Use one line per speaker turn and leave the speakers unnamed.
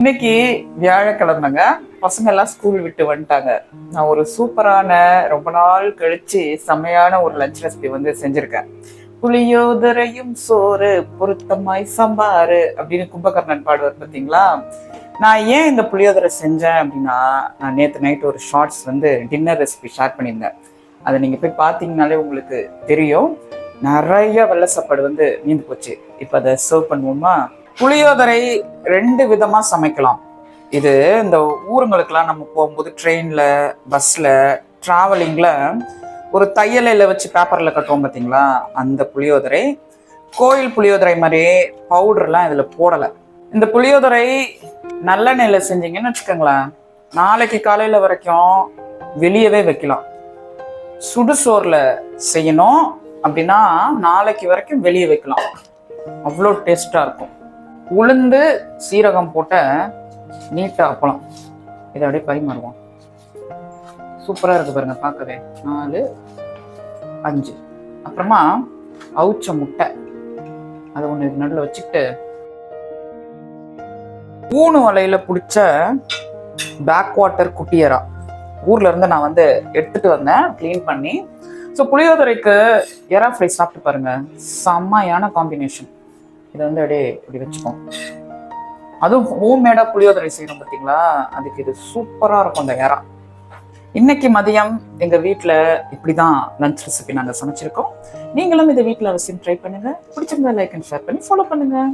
இன்னைக்கு வியாழக்கிழமைங்க. பசங்க எல்லாம் ஸ்கூல் விட்டு வந்துட்டாங்க. நான் ஒரு சூப்பரான ரொம்ப நாள் கழிச்சு செம்மையான ஒரு லஞ்ச் ரெசிபி வந்து செஞ்சிருக்கேன். புளியோதரையும் சோறு பொருத்தமாய் சம்பாறு அப்படின்னு கும்பகர்ணன் பாடுவார் பார்த்தீங்களா? நான் ஏன் இந்த புளியோதரை செஞ்சேன் அப்படின்னா நான் நேற்று நைட் ஒரு ஷார்ட்ஸ் வந்து டின்னர் ரெசிபி ஷேர் பண்ணியிருந்தேன். அதை நீங்கள் போய் பார்த்தீங்கனாலே உங்களுக்கு தெரியும். நிறைய வெள்ளை சாப்பாடு வந்து நீந்து போச்சு. இப்போ அதை சர்வ் பண்ணுவோமா? புளியோதரை ரெண்டு விதமாக சமைக்கலாம். இது இந்த ஊருங்களுக்கெல்லாம் நம்ம போகும்போது ட்ரெயினில் பஸ்ஸில் ட்ராவலிங்கில் ஒரு தையலையில் வச்சு பேப்பரில் கட்டுவோம் பார்த்தீங்களா? அந்த புளியோதரை. கோயில் புளியோதரை மாதிரியே பவுடர்லாம் இதில் போடலை. இந்த புளியோதரை நல்லெண்ணெயில் செஞ்சீங்கன்னு வச்சுக்கோங்களேன். நாளைக்கு காலையில் வரைக்கும் வெளியவே வைக்கலாம். சுடுசோரில் செய்யணும் அப்படின்னா நாளைக்கு வரைக்கும் வெளியே வைக்கலாம். அவ்வளோ டேஸ்ட்டாக இருக்கும். உளுந்து சீரகம் போட்ட நீட்டாக அப்பளம். இதை அப்படியே பரிமாறுவோம். சூப்பராக இருக்கு பாருங்க பார்க்கவே. நாலு அஞ்சு. அப்புறமா அவுச்ச முட்டை. அதை ஒன்று நடுவில் வச்சுக்கிட்டு ஊனு வலையில் பிடிச்ச பேக் வாட்டர் குட்டியரா ஊர்ல இருந்து நான் வந்து எடுத்துட்டு வந்தேன் க்ளீன் பண்ணி. ஸோ புளியோதரைக்கு எறா ஃப்ரை சாப்பிட்டு பாருங்க. செம்மையான காம்பினேஷன் இதை வந்து அப்படியே இப்படி வச்சுக்கோம். அதுவும் ஹோம்மேடா புளியோதரை செய்யணும் பார்த்தீங்களா அதுக்கு இது சூப்பராக இருக்கும் அந்த எறா இன்னைக்கு மதியம் எங்கள் வீட்டில் இப்படிதான் லஞ்ச் ரெசிபி நாங்கள் சமைச்சிருக்கோம். நீங்களும் இதை வீட்டில் அவசியம் ட்ரை பண்ணுங்கள் பிடிச்சிருந்தா லைக் அண்ட் ஷேர் பண்ணி ஃபாலோ பண்ணுங்கள்